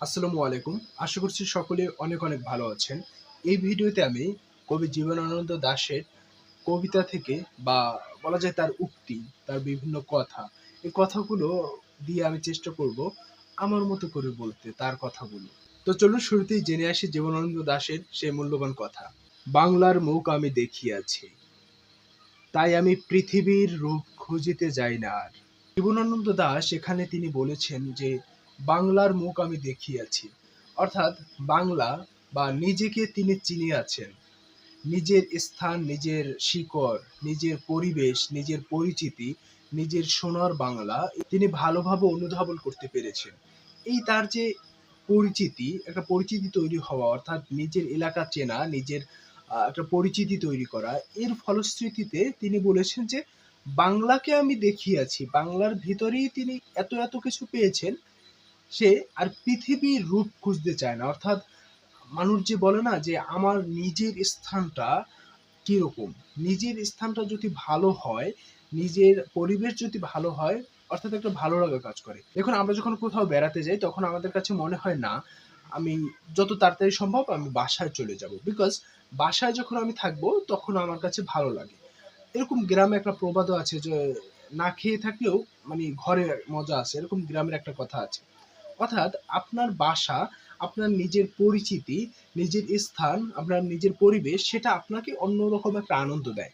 আসসালামু আলাইকুম। আশা করছি সকলে অনেক অনেক ভালো আছেন। এই ভিডিওতে আমি কবি জীবনানন্দ দাশের কবিতা থেকে বা বলা যায় তার উক্তি, তার বিভিন্ন কথা, এই কথাগুলো দিয়ে আমি চেষ্টা করব আমার মতো করে বলতে, তার কথাগুলো। তো চলুন শুরুতেই জেনে আসি জীবনানন্দ দাশের সেই মূল্যবান কথা। বাংলার মুখ আমি দেখিয়াছি, তাই আমি পৃথিবীর রূপ খুঁজিতে যাই না আর। জীবনানন্দ দাশ এখানে তিনি বলেছেন যে বাংলার মুখ আমি দেখিয়াছি। অর্থাৎ বাংলা বা নিজেকে তিনি চিনিয়াছেন। নিজের স্থান, নিজের শিকড়, নিজের পরিবেশ, নিজের পরিচিতি, নিজের সোনার বাংলা তিনি ভালোভাবে অনুধাবন করতে পেরেছেন। এই তার যে পরিচিতি, একটা পরিচিতি তৈরি হওয়া, অর্থাৎ নিজের এলাকা চেনা, নিজের একটা পরিচিতি তৈরি করা, এর ফলশ্রুতিতে তিনি বলেছেন যে, বাংলাকে আমি দেখিয়াছি। বাংলার ভিতরেই তিনি এত এত কিছু পেয়েছেন। সে আর পৃথিবীর রূপ খুঁজতে চায় না। অর্থাৎ মানুষ যে বলে না যে, আমার নিজের স্থানটা কীরকম? নিজের স্থানটা যদি ভালো হয়, নিজের পরিবেশ যদি ভালো হয়, অর্থাৎ একটা ভালো লাগা কাজ করে। দেখুন, আমরা যখন কোথাও বেড়াতে যাই, তখন আমাদের কাছে মনে হয় না, আমি যত তাড়াতাড়ি সম্ভব আমি বাসায় চলে যাব। বিকজ বাসায় যখন আমি থাকব, তখন আমার কাছে ভালো লাগে। এরকম গ্রামে একটা প্রবাদও আছে যে, না খেয়ে থাকলেও মানে ঘরে মজা আছে। এরকম গ্রামের একটা কথা আছে। অর্থাৎ আপনার বাসা, আপনার নিজের পরিচিতি, নিজের স্থান, আপনার নিজের পরিবেশ, সেটা আপনাকে অন্যরকম একটা আনন্দ দেয়।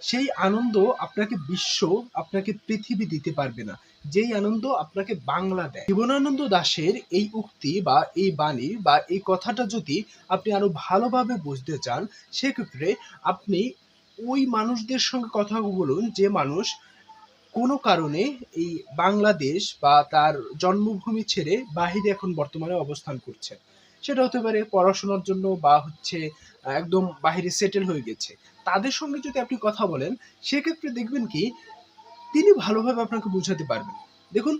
সেই আনন্দ আপনাকে বিশ্ব, আপনাকে পৃথিবী দিতে পারবে না। যেই আনন্দ আপনাকে বাংলা দেয়। জীবনানন্দ দাশের এই উক্তি বা এই বাণী বা এই কথাটা যদি আপনি আরও ভালোভাবে বুঝতে চান, সেক্ষেত্রে আপনি ওই মানুষদের সঙ্গে কথা বলুন, যে মানুষ কোনো কারণে এই বাংলাদেশ বা তার জন্মভূমি ছেড়ে বাহিরে এখন বর্তমানে অবস্থান করছে। সেটা হতে পারে পড়াশোনার জন্য বা হচ্ছে, একদম বাহিরে সেটেল হয়ে গেছে। তাদের সঙ্গে যদি আপনি কথা বলেন, সেক্ষেত্রে দেখবেন কি, তিনি ভালোভাবে আপনাকে বুঝাতে পারবেন। দেখুন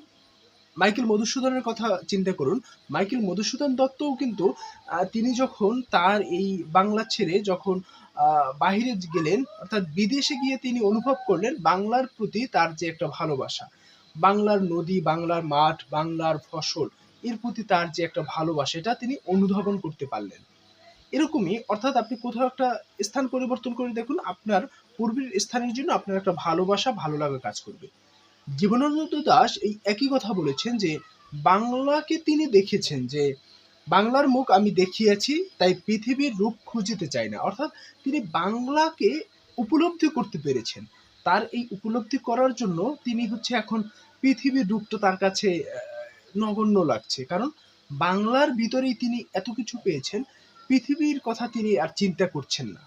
মাইকেল মধুসূদনের কথা চিন্তা করুন। মাইকেল মধুসূদন দত্তও কিন্তু তিনি যখন তার এই বাংলা ছেড়ে যখন বাহিরে গেলেন, অর্থাৎ বিদেশে গিয়ে তিনি অনুভব করলেন, বাংলার প্রতি তার যে একটা ভালোবাসা, বাংলার নদী, বাংলার মাঠ, বাংলার ফসল, এর প্রতি তার যে একটা ভালোবাসা, এটা তিনি অনুধাবন করতে পারলেন। এরকমই, অর্থাৎ আপনি কোথাও একটা স্থান পরিবর্তন করে দেখুন, আপনার পূর্বের স্থানের জন্য আপনার একটা ভালোবাসা, ভালো লাগা কাজ করবে। জীবনানন্দ দাশ এই একই কথা বলেছেন যে, বাংলাকে তিনি দেখেছেন যে, বাংলার মুখ আমি দেখিয়াছি, তাই পৃথিবীর রূপ খুঁজিতে চাই না। অর্থাৎ তিনি বাংলাকে উপলব্ধি করতে পেরেছেন। তার এই উপলব্ধি করার জন্য তিনি হচ্ছে এখন পৃথিবীর রূপটা তার কাছে নগণ্য লাগছে। কারণ বাংলার ভিতরেই তিনি এত কিছু পেয়েছেন, পৃথিবীর কথা তিনি আর চিন্তা করছেন না।